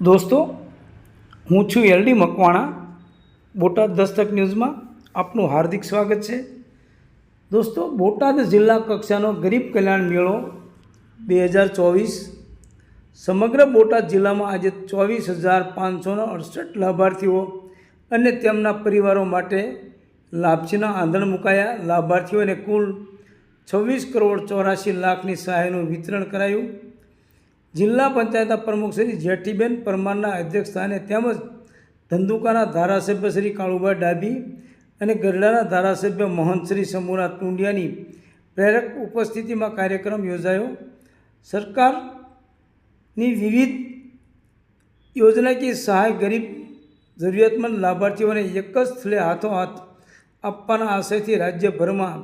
દોસ્તો, હું છું એલડી મકવાણા, બોટાદ દસ્તક ન્યૂઝમાં આપનું હાર્દિક સ્વાગત છે. દોસ્તો, બોટાદ જિલ્લા કક્ષાનો ગરીબ કલ્યાણ મેળો બે હજાર ચોવીસ, સમગ્ર બોટાદ જિલ્લામાં આજે ચોવીસ હજાર પાંચસોને અડસઠ લાભાર્થીઓ અને તેમના પરિવારો માટે લાભચીના આંધણ મુકાયા. લાભાર્થીઓને કુલ છવ્વીસ કરોડ ચોરાશી લાખની સહાયનું વિતરણ કરાયું. જિલ્લા પંચાયતના પ્રમુખ શ્રી જેઠીબેન પરમારના અધ્યક્ષસ્થાને તેમજ ધંધુકાના ધારાસભ્ય શ્રી કાળુભાઈ ડાબી અને ગરડાના ધારાસભ્ય મોહન શ્રી શંભુના ટુંડિયાની પ્રેરક ઉપસ્થિતિમાં કાર્યક્રમ યોજાયો. સરકારની વિવિધ યોજનાકીય સહાય ગરીબ, જરૂરિયાતમંદ લાભાર્થીઓને એક જ સ્થળે હાથોહાથ આપવાના આશયથી રાજ્યભરમાં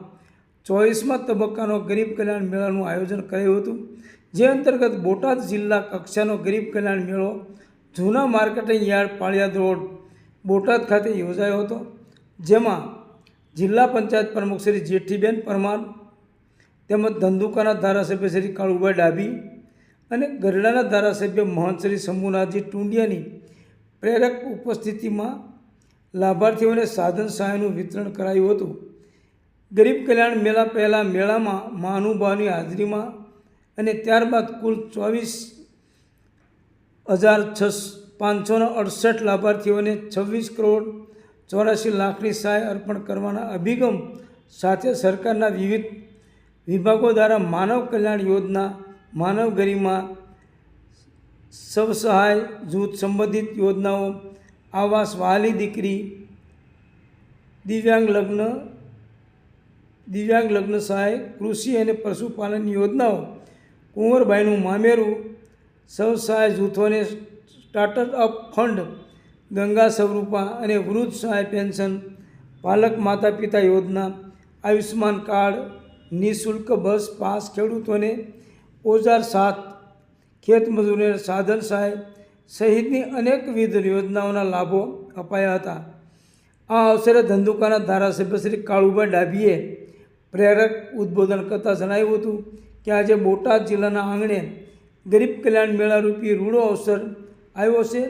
ચોવીસમાં તબક્કાનો ગરીબ કલ્યાણ મેળાનું આયોજન કરાયું હતું. જે અંતર્ગત બોટાદ જિલ્લા કક્ષાનો ગરીબ કલ્યાણ મેળો જૂના marketing yard Paliyad road Botad ખાતે યોજાયો હતો, જેમાં જિલ્લા પંચાયત પ્રમુખ શ્રી જેઠીબેન પરમાર, તેમજ ધંધુકાના ધારાસભ્ય શ્રી કાળુભાઈ ડાબી અને ગરડાના ધારાસભ્ય મહંત શ્રી શંભુનાથજી ટુંડિયાની પ્રેરક ઉપસ્થિતિમાં લાભાર્થીઓને સાધન સહાયનું વિતરણ કરાયું હતું. ગરીબ કલ્યાણ મેળા પહેલાં મેળામાં મહાનુભાવની હાજરીમાં અને ત્યારબાદ કુલ ચોવીસ હજાર છ પાંચસોને અડસઠ લાભાર્થીઓને છવ્વીસ કરોડ ચોરાસી લાખની સહાય અર્પણ કરવાના અભિગમ સાથે સરકારના વિવિધ વિભાગો દ્વારા માનવ કલ્યાણ યોજના, માનવ ગરિમા સહાય જૂથ સંબંધિત યોજનાઓ, આવાસ વાલી દીકરી, દિવ્યાંગ લગ્ન દિવ્યાંગ લગ્ન સહાય, કૃષિ અને પશુપાલન યોજનાઓ કુંવરબાઈનું મામેરું સહાય જૂથોને સ્ટાર્ટઅપ ફંડ ગંગા સ્વરૂપા અને વૃદ્ધ સહાય પેન્શન, પાલક માતા પિતા યોજના, આયુષ્યમાન કાર્ડ, નિઃશુલ્ક બસ, પાસ ખેડૂતોને ઓજાર સાથ ખેતમજૂરોને સાધન સહાય સહિતની અનેકવિધ યોજનાઓના લાભો અપાયા હતા. આ અવસરે ધંધુકાના ધારાસભ્ય શ્રી કાળુભાઈ ડાભીએ પ્રેરક ઉદ્બોધન કરતાં જણાવ્યું હતું કે આજે બોટાદ જિલ્લાના આંગણે ગરીબ કલ્યાણ મેળા રૂપી રૂડો અવસર આવ્યો છે.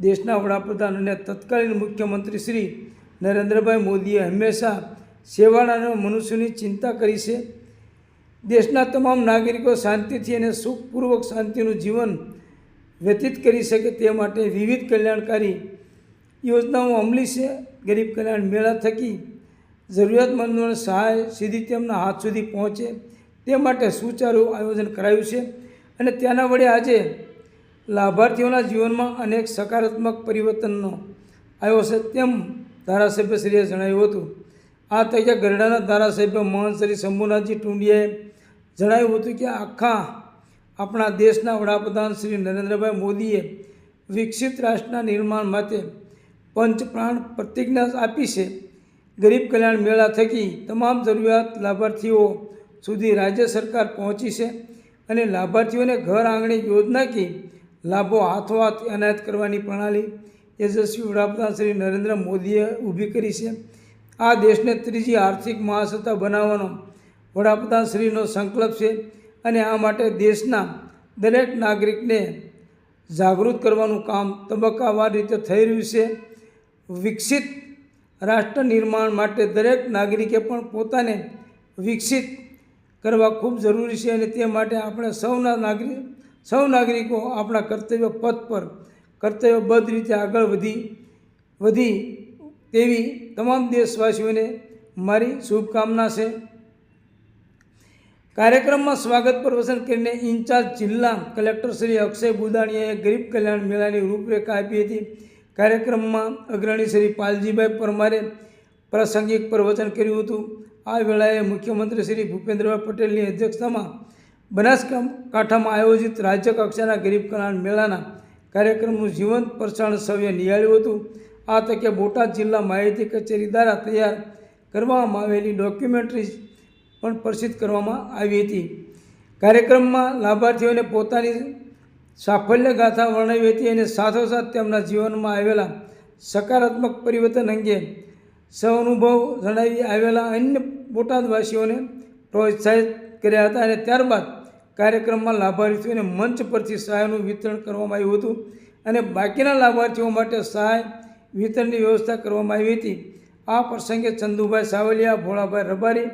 દેશના વડાપ્રધાન અને તત્કાલીન મુખ્યમંત્રી શ્રી નરેન્દ્રભાઈ મોદીએ હંમેશા સેવાળા અને મનુષ્યની ચિંતા કરી છે. દેશના તમામ નાગરિકો શાંતિથી અને સુખપૂર્વક શાંતિનું જીવન વ્યતીત કરી શકે તે માટે વિવિધ કલ્યાણકારી યોજનાઓ અમલી છે. ગરીબ કલ્યાણ મેળા થકી જરૂરિયાતમંદોને સહાય સીધી તેમના હાથ સુધી પહોંચે તે માટે સુચારુ આયોજન કરાયું છે. અને તેના વડે આજે લાભાર્થીઓના જીવનમાં અનેક સકારાત્મક પરિવર્તનનો આવ્યો છે તેમ ધારાસભ્યશ્રીએ જણાવ્યું હતું. આ તકે ગરડાના ધારાસભ્ય મોહન શ્રી શંભુનાથજી ટુંડિયાએ જણાવ્યું હતું કે આખા આપણા દેશના વડાપ્રધાન શ્રી નરેન્દ્રભાઈ મોદીએ વિકસિત રાષ્ટ્રના નિર્માણ માટે પંચપ્રાણ પ્રતિજ્ઞા આપી છે. ગરીબ કલ્યાણ મેળા થકી તમામ જરૂરિયાત લાભાર્થીઓ સુધી રાજ્ય સરકાર પહોંચી છે અને લાભાર્થીઓને ઘર આંગણે યોજનાકી લાભો હાથોહાથ એનાયત કરવાની પ્રણાલી યશસ્વી વડાપ્રધાન શ્રી નરેન્દ્ર મોદીએ ઊભી કરી છે. આ દેશને ત્રીજી આર્થિક મહાસત્તા બનાવવાનો વડાપ્રધાન શ્રીનો સંકલ્પ છે અને આ માટે દેશના દરેક નાગરિકને જાગૃત કરવાનું કામ તબક્કાવાર રીતે થઈ રહ્યું છે. વિકસિત રાષ્ટ્ર નિર્માણ માટે દરેક નાગરિકે પણ પોતાને વિકસિત કરવા ખૂબ જરૂરી છે અને તે માટે આપણે સૌના નાગરિક સૌ નાગરિકો આપણા કર્તવ્ય પથ પર કર્તવ્યબદ્ધ રીતે આગળ વધી વધી તેવી તમામ દેશવાસીઓને મારી શુભકામના છે. કાર્યક્રમમાં સ્વાગત પ્રવચન કરીને ઇન્ચાર્જ જિલ્લા કલેક્ટર શ્રી અક્ષય બુદાણીયાએ ગરીબ કલ્યાણ મેળાની રૂપરેખા આપી હતી. કાર્યક્રમમાં અગ્રણી શ્રી પાલજીભાઈ પરમારે પ્રાસંગિક પ્રવચન કર્યું હતું. આ વેળાએ મુખ્યમંત્રી શ્રી ભૂપેન્દ્રભાઈ પટેલની અધ્યક્ષતામાં બનાસકાંઠામાં આયોજિત રાજ્ય કક્ષાના ગરીબ કલ્યાણ મેળાના કાર્યક્રમનું જીવંત પ્રસારણ સૌએ નિહાળ્યું હતું. આ તકે બોટાદ જિલ્લા માહિતી કચેરી દ્વારા તૈયાર કરવામાં આવેલી ડોક્યુમેન્ટરી પણ પ્રસિદ્ધ કરવામાં આવી હતી. કાર્યક્રમમાં લાભાર્થીઓને પોતાની સાફલ્ય ગાથા વર્ણવી હતી અને સાથોસાથ તેમના જીવનમાં આવેલા સકારાત્મક પરિવર્તન અંગે સઅનુભવ જણાવી આવેલા અન્ય બોટાદવાસીઓને પ્રોત્સાહિત કર્યા હતા અને ત્યારબાદ કાર્યક્રમમાં લાભાર્થીઓને મંચ પરથી સહાયનું વિતરણ કરવામાં આવ્યું હતું અને બાકીના લાભાર્થીઓ માટે સહાય વિતરણની વ્યવસ્થા કરવામાં આવી હતી. આ પ્રસંગે ચંદુભાઈ સાવલિયા, ભોળાભાઈ રબારી,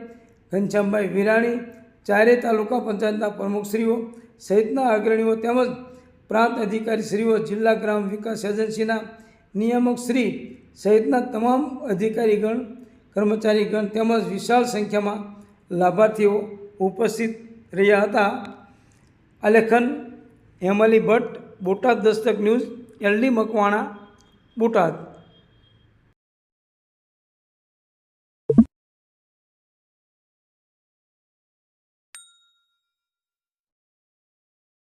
ઘનશ્યામભાઈ વિરાણી ચારે તાલુકા પંચાયતના પ્રમુખશ્રીઓ સહિતના અગ્રણીઓ તેમજ પ્રાંત અધિકારીશ્રીઓ, જિલ્લા ગ્રામ વિકાસ એજન્સીના નિયામક શ્રી સહિતના તમામ અધિકારીગણ કર્મચારીગણ તેમજ વિશાળ સંખ્યામાં લાભાર્થીઓ ઉપસ્થિત રહ્યા હતા. આલેખન હેમલી ભટ્ટ, બોટાદ દસ્તક ન્યૂઝ, એલડી મકવાણા, બોટાદ.